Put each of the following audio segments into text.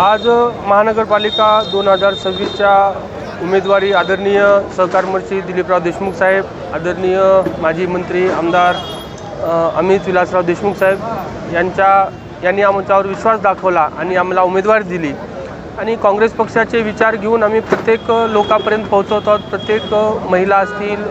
आज महानगरपालिका दोन हजार सव्वीसच्या उमेदवारी आदरणीय सहकार मंत्री दिलीपराव देशमुख साहेब आदरणीय माजी मंत्री आमदार अमित विलासराव देशमुख साहेब यांच्या यांनी आमच्यावर विश्वास दाखवला आणि आम्हाला उमेदवारी दिली. आणि काँग्रेस पक्षाचे विचार घेऊन आम्ही प्रत्येक लोकांपर्यंत पोहोचवतो. आहोत प्रत्येक महिला असतील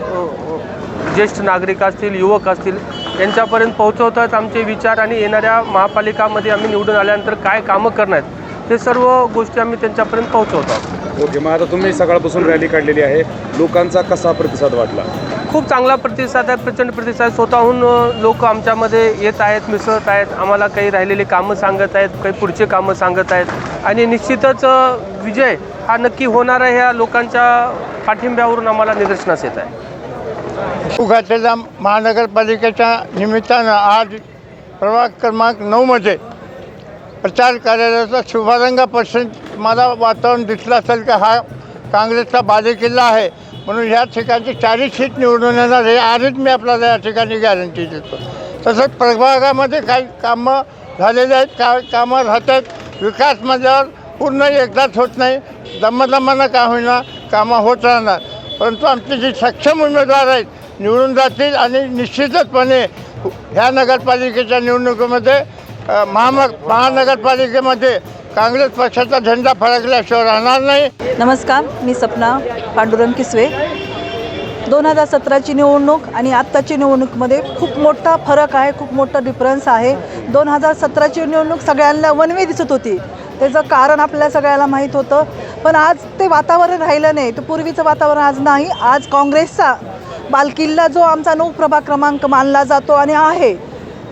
ज्येष्ठ नागरिक असतील युवक असतील यांच्यापर्यंत पोहोचवतात आमचे विचार. आणि येणाऱ्या महापालिकामध्ये आम्ही निवडून आल्यानंतर काय कामं करणार? आहेत हे सर्व गोष्टी आम्ही त्यांच्यापर्यंत पोहोचवतो. ओके मग आता तुम्ही सकाळपासून रॅली काढलेली आहे लोकांचा कसा प्रतिसाद वाटला? खूप चांगला प्रतिसाद आहे प्रचंड प्रतिसाद स्वतःहून लोक आमच्यामध्ये येत आहेत मिसळत आहेत. आम्हाला काही राहिलेली कामं सांगत आहेत काही पुढचे कामं सांगत आहेत. आणि निश्चितच विजय हा नक्की होणार आहे ह्या लोकांच्या पाठिंब्यावरून आम्हाला निदर्शनास येत आहे. उघाटलेल्या महानगरपालिकेच्या निमित्तानं आज प्रभाग क्रमांक नऊमध्ये प्रचार कार्यालयाचा शुभारंगापासून मला वातावरण दिसलं असेल की हा काँग्रेसचा बालेकिल्ला आहे. म्हणून ह्या ठिकाणची चारही सीट निवडून येणार हे आधीच मी आपल्याला या ठिकाणी गॅरंटी देतो. तसंच प्रभागामध्ये काही कामं झालेली आहेत. का कामं राहत आहेत. विकास माझ्यावर पूर्ण एकदाच होत नाही. दमदमानं का होईना कामं होत राहणार. परंतु आमचे जे सक्षम उमेदवार आहेत निवडून जातील आणि निश्चितचपणे ह्या नगरपालिकेच्या निवडणुकीमध्ये महामग महानगरपालिकेमध्ये काँग्रेस पक्षाचा झेंडा फडकल्याशिवाय राहणार नाही. नमस्कार मी सपना पांडुरंग किसवे. दोन हजार सतराची निवडणूक आणि आत्ताची निवडणूकमध्ये खूप मोठा फरक आहे खूप मोठा डिफरन्स आहे. दोन हजार सतराची निवडणूक सगळ्यांना वनवे दिसत होती. त्याचं कारण आपल्या सगळ्याला माहीत होतं. पण आज ते वातावरण राहिलं नाही. तर पूर्वीचं वातावरण आज नाही. आज काँग्रेसचा बालकिल्ला जो आमचा नऊ प्रभाग क्रमांक मानला जातो आणि आहे.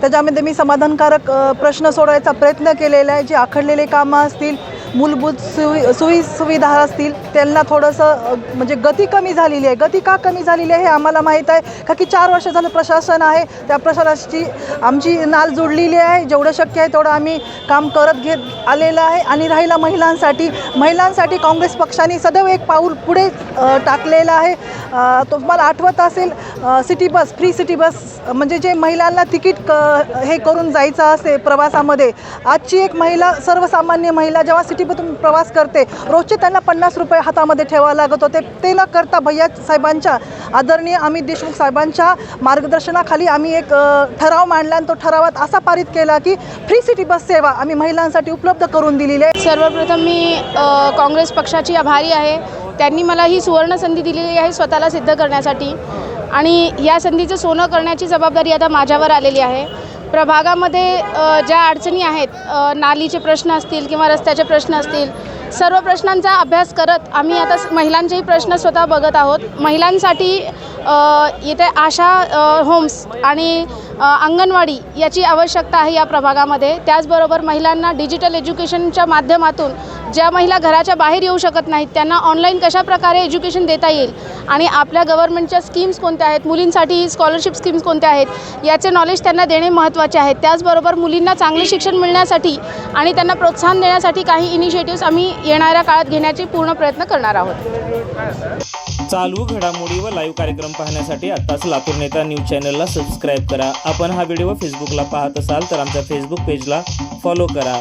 त्याच्यामध्ये मी समाधानकारक प्रश्न सोडवायचा प्रयत्न केलेला आहे. जे आखडलेले कामं असतील मूलभूत सुवि सोयी सुविधा असतील त्यांना थोडंसं म्हणजे गती कमी झालेली आहे. गती का कमी झालेली आहे हे आम्हाला माहीत आहे. का की चार वर्ष झालं प्रशासन आहे. त्या प्रशासनाची आमची नाल जोडलेली आहे. जेवढं शक्य आहे तेवढं आम्ही काम करत घेत आलेलं आहे. आणि राहिला महिलांसाठी महिलांसाठी काँग्रेस पक्षाने सदैव एक पाऊल पुढे टाकलेलं आहे. तुम्हाला आठवत असेल city bus free city bus म्हणजे जे महिलांना तिकीट क हे करून जायचं असते प्रवासामध्ये आजची एक महिला सर्वसामान्य महिला जेव्हा सिटीमधून प्रवास करते. रोजचे त्यांना पन्नास रुपये हातामध्ये ठेवावं लागत होते. ते न करता भैया साहेबांच्या आदरणीय अमित देशमुख साहेबांच्या मार्गदर्शनाखाली आम्ही एक ठराव मांडला आणि तो ठरावात असा पारित केला की फ्री सिटी बस सेवा आम्ही महिलांसाठी उपलब्ध करून दिलेली आहे. सर्वप्रथम मी काँग्रेस पक्षाची आभारी आहे. त्यांनी मला ही सुवर्ण संधी दिलेली आहे स्वतःला सिद्ध करण्यासाठी. आणि या संधीचं सोनं करण्याची जबाबदारी आता माझ्यावर आलेली आहे. प्रभागामध्ये ज्या अडचणी आहेत नालीचे प्रश्न असतील किंवा रस्त्याचे प्रश्न असतील सर्व प्रश्नांचा अभ्यास करत आम्ही आता महिलांचेही प्रश्न स्वतः बघत आहोत. महिलांसाठी इथे आशा होम्स आणि अंगणवाडी याची आवश्यकता आहे या प्रभागामध्ये. त्याचबरोबर महिलांना डिजिटल एज्युकेशनच्या माध्यमातून ज्या महिला घराच्या बाहेर येऊ शकत नाहीत त्यांना ऑनलाईन कशाप्रकारे एज्युकेशन देता येईल? आणि आपल्या गव्हर्नमेंटच्या स्कीम्स कोणत्या आहेत? मुलींसाठी स्कॉलरशिप स्कीम्स कोणत्या आहेत? याचे नॉलेज त्यांना देणे महत्त्वाचे आहे. त्याचबरोबर मुलींना चांगले शिक्षण मिळण्यासाठी आणि त्यांना प्रोत्साहन देण्यासाठी काही इनिशिएटिव्स आम्ही येणाऱ्या काळात घेण्याचे पूर्ण प्रयत्न करणार आहोत. चालू घडामोडी व लाईव्ह कार्यक्रम पाहण्यासाठी आत्ताच लातूर नेता न्यूज चॅनलला सबस्क्राईब करा. आपण हा व्हिडिओ फेसबुकला पाहत असाल तर आमच्या फेसबुक पेजला फॉलो करा.